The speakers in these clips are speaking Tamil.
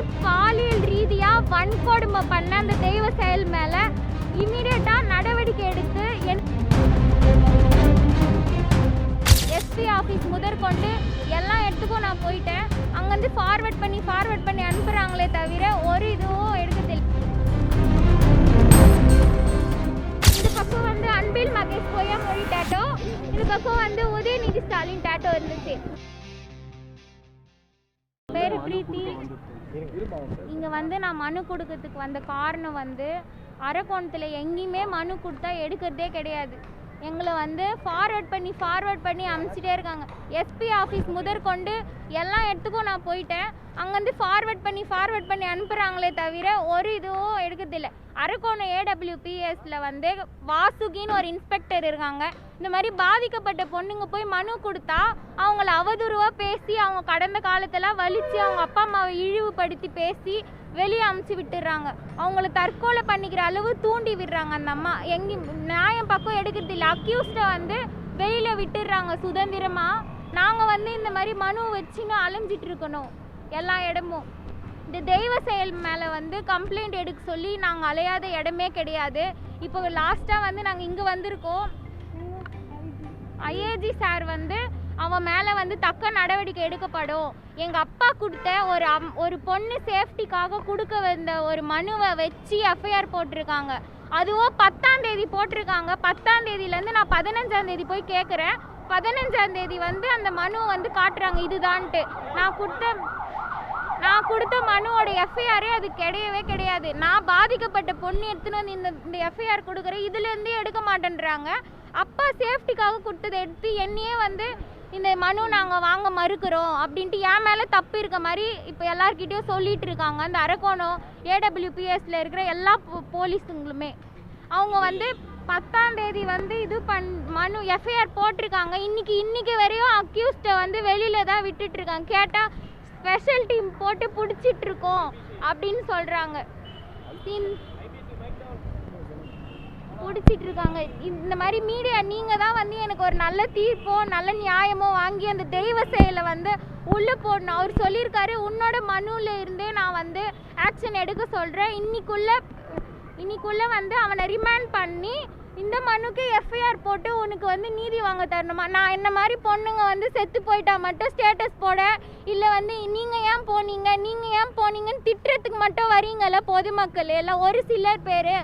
வந்து பாலியல் ரீதியா வன்கொடுமை பண்ண அந்த தெய்வ செயல் மேல இமீடியட்டா நடவடிக்கை எடுத்து எஸ்பி ஆஃபீஸ் முதற்கொண்டு எல்லா இடத்துக்கும் நான் போயிட்டேன். அங்கேருந்து ஃபார்வர்ட் பண்ணி ஃபார்வர்ட் பண்ணி அனுப்புகிறாங்களே தவிர ஒரு இதுவும் எடுக்கதில்லை இந்த பக்கம் வந்து அன்பில் மகேஷ் பொய்யாமொழி டேட்டோ இந்த பக்கம் வந்து உதயநிதி ஸ்டாலின் டேட்டோ இருந்துச்சு. பேரு பிரீத்தி. இங்கே வந்து நான் மனு கொடுக்கறதுக்கு வந்த காரணம் வந்து அரக்கோணத்தில் எங்கேயுமே மனு கொடுத்தா எடுக்கிறதே கிடையாது. எங்களை வந்து ஃபார்வர்ட் பண்ணி ஃபார்வர்ட் பண்ணி அனுப்பிச்சிட்டே இருக்காங்க. எஸ்பி ஆஃபீஸ் முதற்கொண்டு எல்லா இடத்துக்கும் நான் போயிட்டேன். அங்கேருந்து ஃபார்வர்ட் பண்ணி ஃபார்வர்ட் பண்ணி அனுப்புகிறாங்களே தவிர ஒரு இதுவும் எடுக்கிறதில்ல. அரக்கோணம் ஏடபிள்யூபிஎஸ்ல வந்து வாசுகின்னு ஒரு இன்ஸ்பெக்டர் இருக்காங்க. இந்த மாதிரி பாதிக்கப்பட்ட பொண்ணுங்க போய் மனு கொடுத்தா அவங்கள அவதூறுவாக பேசி அவங்க கடந்த காலத்தெல்லாம் வலிச்சு அவங்க அப்பா அம்மாவை இழிவுபடுத்தி பேசி வெளியே அமுச்சு விட்டுடுறாங்க அவங்கள தற்கொலை பண்ணிக்கிற அளவு தூண்டி விடுறாங்க அந்த அம்மா. எங்கேயும் நியாயம் பக்கம் எடுக்கிறது இல்லை. அக்யூஸ்டை வந்து வெளியில் விட்டுடுறாங்க சுதந்திரமாக நாங்கள் வந்து இந்த மாதிரி மனு வச்சுன்னு அலைஞ்சிட்டு இருக்கணும். எல்லா இடமும். இந்த தெய்வ செயல் மேலே வந்து கம்ப்ளைண்ட் எடுக்க சொல்லி நாங்கள் அலையாத இடமே கிடையாது. இப்போ லாஸ்ட்டாக வந்து நாங்கள் இங்கே வந்திருக்கோம். ஐஏஜி சார் வந்து அவன் மேலே வந்து தக்க நடவடிக்கை எடுக்கப்படும். எங்கள் அப்பா கொடுத்த ஒரு அம் ஒரு பொண்ணு சேஃப்டிக்காக கொடுக்க வந்த ஒரு மனுவை வச்சு எஃப்ஐஆர் போட்டிருக்காங்க. அதுவும் பத்தாம் தேதி போட்டிருக்காங்க. பத்தாம் தேதியிலேருந்து நான் பதினஞ்சாம் தேதி போய் கேட்குறேன் பதினஞ்சாம் தேதி வந்து அந்த மனுவை வந்து காட்டுறாங்க. இதுதான்ட்டு. நான் கொடுத்த நான் கொடுத்த மனுவோட எஃப்ஐஆரே அது கிடையவே கிடையாது. நான் பாதிக்கப்பட்ட பொண்ணு எடுத்துன்னு வந்து இந்த இந்த எஃப்ஐஆர் கொடுக்குறேன். இதுலேருந்தே எடுக்க மாட்டேன்றாங்க. அப்பா சேஃப்டிக்காக கொடுத்ததை எடுத்து என்னையே வந்து இந்த மனு நாங்கள் வாங்க மறுக்கிறோம் அப்படின்ட்டு என் மேலே தப்பு இருக்க மாதிரி இப்போ எல்லார்கிட்டயும் சொல்லிட்டு இருக்காங்க. அந்த அரக்கோணம் ஏடபிள்யூபிஎஸ்ல இருக்கிற எல்லா போலீஸுங்களுமே. அவங்க வந்து பத்தாம் தேதி வந்து இது பண் மனு எஃப்ஐஆர் போட்டிருக்காங்க. இன்னைக்கு இன்னைக்கு வரையும் அக்யூஸ்டை வந்து வெளியில தான் விட்டுட்டு இருக்காங்க. கேட்டால் ஸ்பெஷல் டீம் போட்டு பிடிச்சிட்டு இருக்கோம் அப்படின்னு சொல்றாங்க. பிடிச்சிட்டு இருக்காங்க இந்த மாதிரி மீடியா நீங்க தான் வந்து எனக்கு ஒரு நல்ல தீர்ப்போ நல்ல நியாயமோ வாங்கி அந்த தெய்வ செயலை வந்து உள்ள போடணும். அவர் சொல்லியிருக்காரு உன்னோட மனுல இருந்தே நான் வந்து ஆக்ஷன் எடுக்க சொல்றேன். இன்னைக்குள்ள இன்னைக்குள்ள வந்து அவனை ரிமாண்ட் பண்ணி இந்த மனுக்கு எஃப்ஐஆர் போட்டு உனக்கு வந்து நீதி வாங்க தரணுமா? நான் என்ன மாதிரி பொண்ணுங்க வந்து செத்து போயிட்டா மட்டும் ஸ்டேட்டஸ் போட? இல்லை வந்து நீங்கள் ஏன் போனீங்க? நீங்கள் ஏன் போனீங்கன்னு திட்டுறதுக்கு மட்டும் வரீங்கல்ல பொதுமக்கள்? எல்லாம் ஒரு சிலர் பேர்?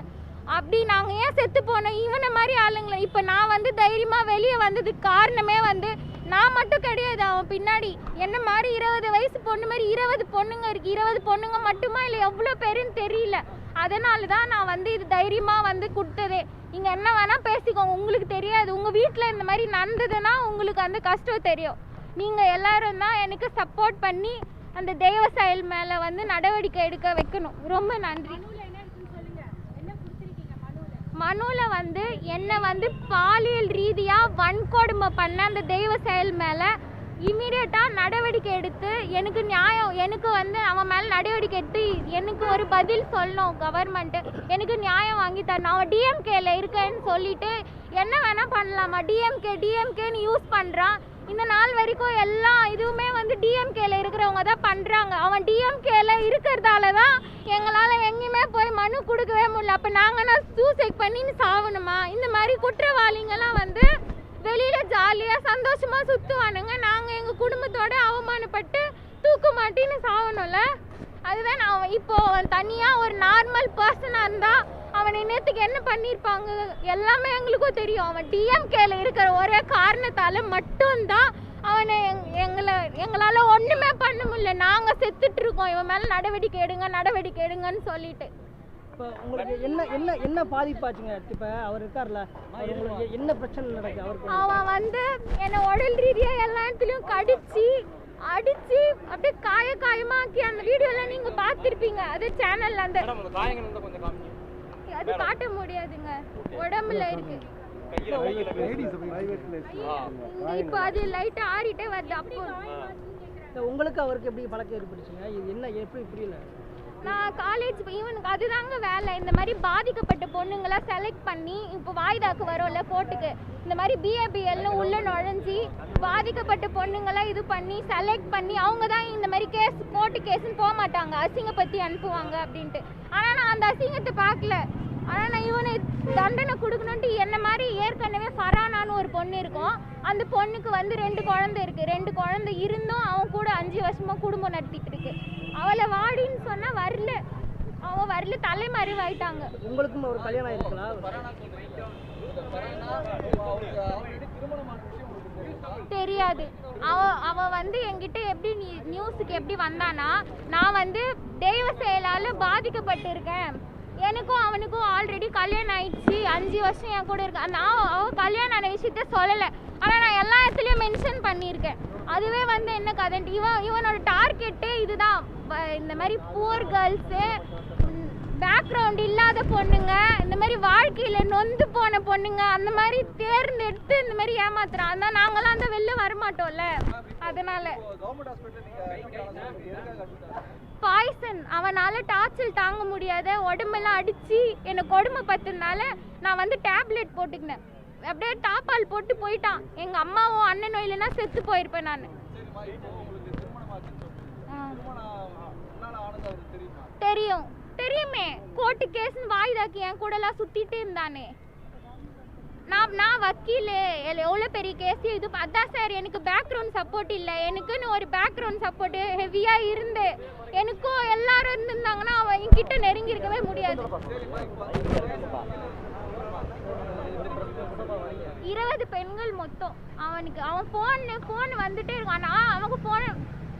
அப்படி நாங்கள் ஏன் செத்து போனோம்? இவனை மாதிரி ஆளுங்களை. இப்போ நான் வந்து தைரியமாக வெளியே வந்ததுக்கு காரணமே வந்து நான் மட்டும் கிடையாது. அவன் பின்னாடி என்ன மாதிரி இருபது வயசு பொண்ணு மாதிரி இருபது பொண்ணுங்க இருக்கு. இருபது பொண்ணுங்க மட்டுமா? இல்லை எவ்வளோ பேருன்னு தெரியல. அதனால தான் நான் வந்து இது தைரியமாக வந்து கொடுத்ததே. நீங்கள் என்ன வேணால் பேசிக்கோங்க. உங்களுக்கு தெரியாது. உங்கள் வீட்டில் இந்த மாதிரி நடந்ததுன்னா உங்களுக்கு அந்த கஷ்டம் தெரியும். நீங்கள் எல்லாரும் தான் எனக்கு சப்போர்ட் பண்ணி அந்த தெய்வ செயல் மேலே வந்து நடவடிக்கை எடுக்க வைக்கணும். ரொம்ப நன்றி. மனுல வந்து என்னை வந்து பாலியல் ரீதியா வன்கொடுமை பண்ண அந்த தெய்வ செயல் மேல இமீடியட்டாக நடவடிக்கை எடுத்து எனக்கு நியாயம் எனக்கு வந்து அவன் மேலே நடவடிக்கை எடுத்து எனக்கு ஒரு பதில் சொல்லணும் கவர்மெண்ட்டு எனக்கு நியாயம் வாங்கி தரணும். அவன் டிஎம்கேல இருக்கேன்னு சொல்லிட்டு என்ன வேணால் பண்ணலாமா? டிஎம்கே டிஎம்கேன்னு யூஸ் பண்ணுறான் இந்த நாள் வரைக்கும் எல்லா இதுவுமே வந்து டிஎம்கேல இருக்கிறவங்க தான் பண்ணுறாங்க அவன் டிஎம்கேல இருக்கிறதால தான் எங்களால் எங்கேயுமே போய் மனு கொடுக்கவே முடியல. அப்போ நாங்கன்னா சூசைட் பண்ணி சாவணுமா? இந்த மாதிரி குற்றவாளிங்கெல்லாம் வந்து வெளியில ஜாலியா சந்தோஷமா சுத்துவானுங்க. நாங்க எங்க குடும்பத்தோட அவமானப்பட்டு தூக்கு மாட்டின்னு சாவணும்ல. அதுவே நான் இப்போ அவன் தனியா ஒரு நார்மல் பர்சனா இருந்தா அவனை நேற்றுக்கு என்ன பண்ணியிருப்பாங்க எல்லாமே எங்களுக்கும் தெரியும். அவன் டிஎம்கேல இருக்கிற ஒரே காரணத்தால மட்டும்தான் அவனை எங்- எங்களை எங்களால ஒண்ணுமே பண்ண முடியல. நாங்க செத்துட்டு இருக்கோம். இவன் மேல நடவடிக்கை எடுங்க நடவடிக்கை எடுங்கன்னு சொல்லிட்டு. இப்போ உங்களுக்கு என்ன என்ன என்ன பாதிப்பாச்சுங்க? இப்போ அவர் இருக்கார்ல உங்களுக்கு என்ன பிரச்சனை நடக்குது? அவருக்கு அவன் வந்து என்னை உடல் ரீதியா எல்லா இடத்துலயும் கடிச்சு அடிச்சு அப்படியே காய காயமாக்கி அந்த வீடியோல நீங்க பார்த்திருப்பீங்க. அது சேனல்ல அந்த அது காட்ட முடியாதுங்க. உடம்புல இருக்கு. இப்போ அது லைட்டா ஆறிட்டே வருது. அப்போ உங்களுக்கு அவருக்கு எப்படி பழக்கம் ஏற்பட்டுச்சுங்க? இது என்ன எப்படி புரியல? நான் காலேஜ் இவனுக்கு அதுதாங்க வேலை. இந்த மாதிரி பாதிக்கப்பட்ட பொண்ணுங்களை செலக்ட் பண்ணி இப்போ வாய்தாக்கு வரும்ல கோர்ட்டுக்கு இந்த மாதிரி பிஏபிஎல்னு உள்ள நுழைஞ்சி பாதிக்கப்பட்ட பொண்ணுங்களை இது பண்ணி செலக்ட் பண்ணி அவங்க தான் இந்த மாதிரி கேஸ் கோர்ட்டு கேஸ்ன்னு போக மாட்டாங்க அசிங்கப்படுத்தி அனுப்புவாங்க அப்படின்ட்டு. ஆனால் நான் அந்த அசிங்கத்தை பார்க்கல. ஆனால் நான் இவனை தண்டனை கொடுக்கணுன்ட்டு என்ன மாதிரி ஏற்கனவே ஃபரானான்னு ஒரு பொண்ணு இருக்கும். அந்த பொண்ணுக்கு வந்து ரெண்டு குழந்தை இருக்கு. ரெண்டு குழந்தை இருந்தும் அவன் கூட அஞ்சு வருஷமா குடும்பம் நடத்திட்டு இருக்கு. அவளை வாடின்னு சொன்னா வரல. அவ வரல தலைமறைவாயிட்டாங்க. உங்களுக்கும் ஒரு கல்யாணம் ஆயிருக்கலாம் தெரியாது. அவ அவ வந்து என்கிட்ட எப்படி நியூஸுக்கு எப்படி வந்தானா நான் வந்து தெய்வ செயலால பாதிக்கப்பட்டிருக்கேன். எனக்கும் அவனுக்கும் ஆல்ரெடி கல்யாணம் ஆயிடுச்சு. அஞ்சு வருஷம் என் கூட இருக்கு நான் அவ கல்யாணம் ஆன விஷயத்த சொல்லலை. ஆனால் நான் எல்லா இடத்துலையும் மென்ஷன் பண்ணியிருக்கேன். அதுவே வந்து என்ன கதை இவன் இவனோட டார்கெட்டே இதுதான். இந்த மாதிரி புவர் கேர்ள்ஸு பேக்ரவுண்ட் இல்லாத பொண்ணுங்க இந்த மாதிரி வாழ்க்கையில நொந்து போன பொண்ணுங்க அந்த மாதிரி தேர்ந்தெடுத்து இந்த மாதிரி ஏமாத்துறான். அதான் நாங்களாம் அந்த வெளில வரமாட்டோம்ல. அதனால. பாய்சன் அவனால் டார்ச்சல் தாங்க முடியாத உடம்பெல்லாம் அடித்து என்னை கொடுமை பத்துனால நான் வந்து டேப்லெட் போட்டுக்கினேன். அப்படியே டாப்பால் போட்டு போயிட்டான். எங்கள் அம்மாவும் அண்ணனும் இல்லைன்னா செத்து போயிருப்பேன் நான். தெரியும். தெரியுமே. கோர்ட்டு கேஸ்னு வாய்தாக்கி என் கூடலாம் சுத்திட்டு இருந்தானே. நான் நான் வக்கீல். எவ்வளோ பெரிய கேஸ் இது அதான் சார் எனக்கு பேக்ரவுண்ட் சப்போர்ட் இல்லை. எனக்குன்னு ஒரு பேக்ரவுண்ட் சப்போர்ட் ஹெவியாக இருந்து எனக்கும் எல்லாரும் இருந்திருந்தாங்கன்னா அவன் என்கிட்ட நெருங்கியிருக்கவே முடியாது. இருபது பெண்கள் மொத்தம். அவனுக்கு அவன் ஃபோன் ஃபோன் வந்துட்டே இருக்கான் நான் அவனுக்கு ஃபோன்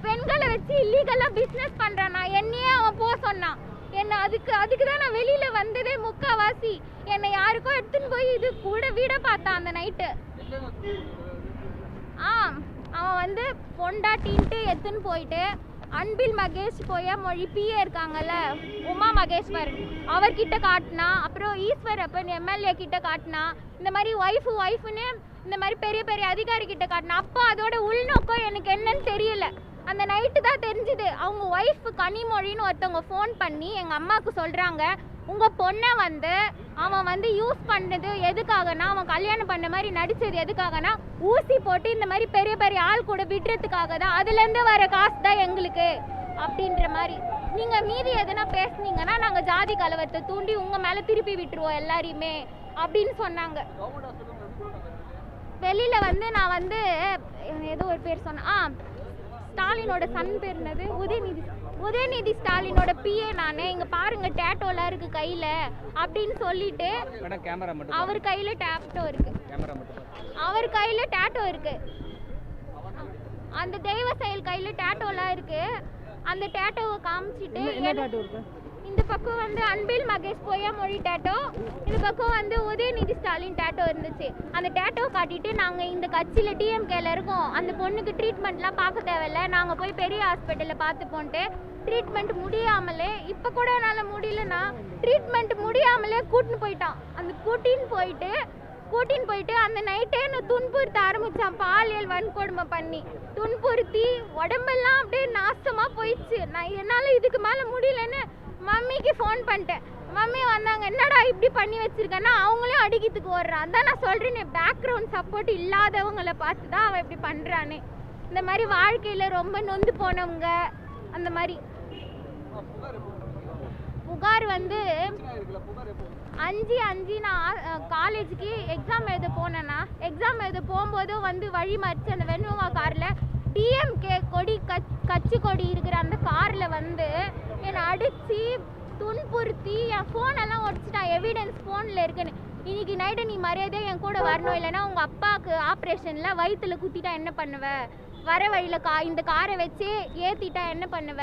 பெண்களை வச்சு இல்லீகலாக பிஸ்னஸ் பண்ணுறான் என்னையே அவன் போக சொன்னான். என்ன அதுக்கு அதுக்கு தான் நான் வெளியில வந்ததே முக்காவாசி. என்னை யாருக்கோ எடுத்துன்னு போய் இது கூட வீட பார்த்தான் அந்த நைட்டு ஆ அவன் வந்து பொண்டாட்டின்ட்டு எடுத்துன்னு போயிட்டு அன்பில் மகேஷ் போய மொழி பிஏ இருக்காங்கல்ல உமா மகேஸ்வர் அவர்கிட்ட காட்டினா அப்புறம் ஈஸ்வர் அப்பன் எம்எல்ஏ கிட்ட காட்டினா இந்த மாதிரி ஒய்ஃபு ஒய்ஃபுன்னு இந்த மாதிரி பெரிய பெரிய அதிகாரி கிட்ட காட்டினா அப்போ அதோட உள்நோக்கம் எனக்கு என்னன்னு தெரியல. அந்த நைட்டு தான் தெரிஞ்சுது. அவங்க ஒய்ஃப் கனிமொழின்னு ஒருத்தவங்க ஃபோன் பண்ணி எங்கள் அம்மாவுக்கு சொல்கிறாங்க உங்கள் பொண்ணை வந்து அவன் வந்து யூஸ் பண்ணது எதுக்காகனா அவன் கல்யாணம் பண்ண மாதிரி நடிச்சது எதுக்காகனா ஊசி போட்டு இந்த மாதிரி பெரிய பெரிய ஆள் கூட விடுறதுக்காக தான். அதுலேருந்து வர காசு தான் எங்களுக்கு. அப்படின்ற மாதிரி. நீங்கள் மீதி எதுனா பேசுனீங்கன்னா நாங்கள் ஜாதி கலவரத்தை தூண்டி உங்கள் மேலே திருப்பி விட்டுருவோம் எல்லாரையுமே அப்படின்னு சொன்னாங்க. வெளியில வந்து நான் வந்து ஏதோ ஒரு பேர் சொன்னேன் ஆ ஸ்டாலினோட சன் பேர் என்னது? உதயநிதி உதயநிதி ஸ்டாலினோட பிஏ நான். இங்க பாருங்க டேட்டோலாம் இருக்கு கையில. அப்படின்னு சொல்லிட்டு மேடம் கேமரா மட்டும் அவர் கையில டேட்டோ இருக்கு. கேமரா மட்டும் அவர் கையில டேட்டோ இருக்கு. அந்த தெய்வ செயல் கையில டேட்டோலாம் இருக்கு. அந்த டேட்டோவை காமிச்சிட்டு இந்த பக்கம் வந்து அன்பில் மகேஷ் பொய்யாமொழி டேட்டோ இந்த பக்கம் வந்து உதயநிதி ஸ்டாலின் டேட்டோ இருந்துச்சு. அந்த டேட்டோ காட்டிட்டு நாங்கள் இந்த கட்சியில் டிஎம்கேல இருக்கோம். அந்த பொண்ணுக்கு ட்ரீட்மெண்ட்லாம் பார்க்க தேவையில்ல. நாங்கள் போய் பெரிய ஹாஸ்பிட்டலில் பார்த்து போன்ட்டு ட்ரீட்மெண்ட் முடியாமலே இப்போ கூட என்னால் முடியலன்னா ட்ரீட்மெண்ட் முடியாமலே கூட்டின்னு போயிட்டான். அந்த கூட்டின்னு போயிட்டு கூட்டின்னு போயிட்டு அந்த நைட்டே நான் துன்புறுத்த ஆரம்பித்தான் பாலியல் வன்கொடுமை பண்ணி. துன்புறுத்தி உடம்பெல்லாம் அப்படியே நாசமாக போயிடுச்சு. நான் என்னால் இதுக்கு மேலே முடியலன்னு மம்மிக்கு ஃபோன் பண்ணிட்டேன். மம்மி வந்தாங்க என்னடா இப்படி பண்ணி வச்சிருக்கேன்னா அவங்களையும் அடிக்கிறதுக்கு ஓடுறான் அதான் நான் சொல்றேனே பேக்ரவுண்ட் சப்போர்ட் இல்லாதவங்களை பார்த்து தான் அவன் இப்படி பண்ணுறானே இந்த மாதிரி வாழ்க்கையில் ரொம்ப நொந்து போனவங்க அந்த மாதிரி. புகார் வந்து அஞ்சு அஞ்சு நான் காலேஜுக்கு எக்ஸாம் எழுத போனேன்னா எக்ஸாம் எழுத போகும்போதும் வந்து வழி மறிச்சு அந்த வெண்ணுவா காரில் டிஎம்கே கொடி கச் கட்சி கொடி இருக்கிற அந்த காரில் வந்து என்னை அடித்து துன்புறுத்தி என் ஃபோனெல்லாம் உடச்சிட்டான் எவிடன்ஸ் ஃபோனில் இருக்குன்னு. இன்னைக்கு நைட்டு நீ மரியாதையாக என் கூட வரணும் இல்லைன்னா உங்கள் அப்பாவுக்கு ஆப்ரேஷனில் வயிற்றுல குத்திட்டா என்ன பண்ணுவ? வர வழியில் கா இந்த காரை வச்சு ஏற்றிட்டா என்ன பண்ணுவ?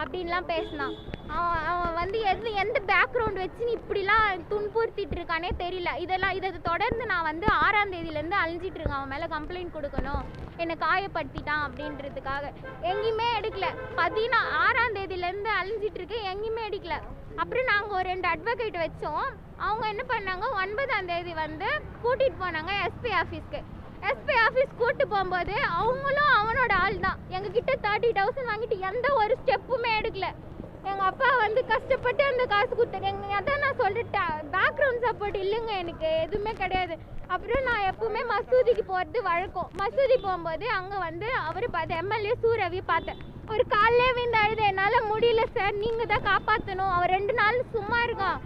அப்படின்லாம் பேசினான். அவன் அவன் வந்து எது எந்த பேக்ரவுண்ட் வச்சு நீ இப்படிலாம் துன்புறுத்திட்டு இருக்கானே தெரியல. இதெல்லாம் இதை தொடர்ந்து நான் வந்து ஆறாம் தேதியிலேருந்து அழிஞ்சிட்டு இருக்கேன். அவன் மேலே கம்ப்ளைண்ட் கொடுக்கணும். என்னை காயப்படுத்திட்டான் அப்படின்றதுக்காக. எங்கேயுமே எடுக்கல. பதினா ஆறாம் தேதியிலேருந்து அழிஞ்சிட்டு இருக்கேன். எங்கேயுமே எடுக்கல. அப்புறம் நாங்கள் ஒரு ரெண்டு அட்வொகேட் வச்சோம். அவங்க என்ன பண்ணாங்க? ஒன்பதாம் தேதி வந்து கூட்டிகிட்டு போனாங்க எஸ்பி ஆஃபீஸ்க்கு எஸ்பி ஆஃபீஸ் கூட்டு போகும்போது அவங்களும் அவனோட ஆள் தான் எங்ககிட்ட தேர்ட்டி தௌசண்ட் வாங்கிட்டு எந்த ஒரு ஸ்டெப்புமே எடுக்கல. எங்கள் அப்பா வந்து கஷ்டப்பட்டு அந்த காசு கொடுத்தாரு. எங்க அதான் நான் சொல்லிட்டேன். பேக்ரவுண்ட் சப்போர்ட் இல்லைங்க எனக்கு. எதுவுமே கிடையாது. அப்புறம் நான் எப்பவுமே மசூதிக்கு போகிறது வழக்கம். மசூதி போகும்போது அங்கே வந்து அவர் பார்த்து எம்எல்ஏ சூரவி பார்த்தேன். ஒரு காலையிலே விழுந்து அழுது என்னால் முடியல சார் நீங்கள் தான் காப்பாற்றணும் அவர் ரெண்டு நாள் சும்மா இருக்கான்.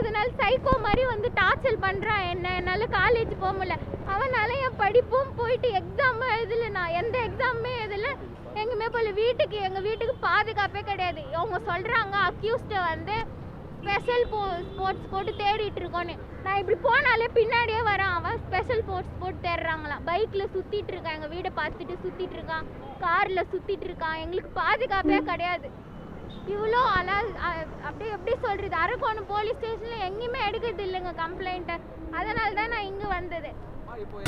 மூணாவது நாள் சைக்கோ மாதிரி வந்து டார்ச்சர் பண்ணுறான் என்ன? என்னால் காலேஜ் போக முடியல. அவனால என் படிப்பும் போயிட்டு எக்ஸாமும் எழுதல நான். எந்த எக்ஸாமுமே எழுதல. எங்குமே போல வீட்டுக்கு எங்கள் வீட்டுக்கு பாதுகாப்பே கிடையாது. அவங்க சொல்கிறாங்க அக்யூஸ்டை வந்து ஸ்பெஷல் போ ஸ்போர்ட்ஸ் போட்டு தேடிட்டு இருக்கோன்னு. நான் இப்படி போனாலே பின்னாடியே வரான். அவன் ஸ்பெஷல் ஸ்போர்ட்ஸ் போட்டு தேடுறாங்களாம். பைக்கில் சுற்றிட்டு இருக்கான். எங்கள் வீடை பார்த்துட்டு சுற்றிட்டு இருக்கான். காரில் சுற்றிட்டு இருக்கான். எங்களுக்கு பாதுகாப்பே கிடையாது. இவ்வளோ அலா அ- அப்படியே எப்படி சொல்கிறது அரக்கோணம் போலீஸ் ஸ்டேஷனில் எங்கேயுமே எடுக்கிறது இல்லைங்க கம்ப்ளைண்ட்டை அதனால தான் நான் இங்கே வந்தது. இப்போ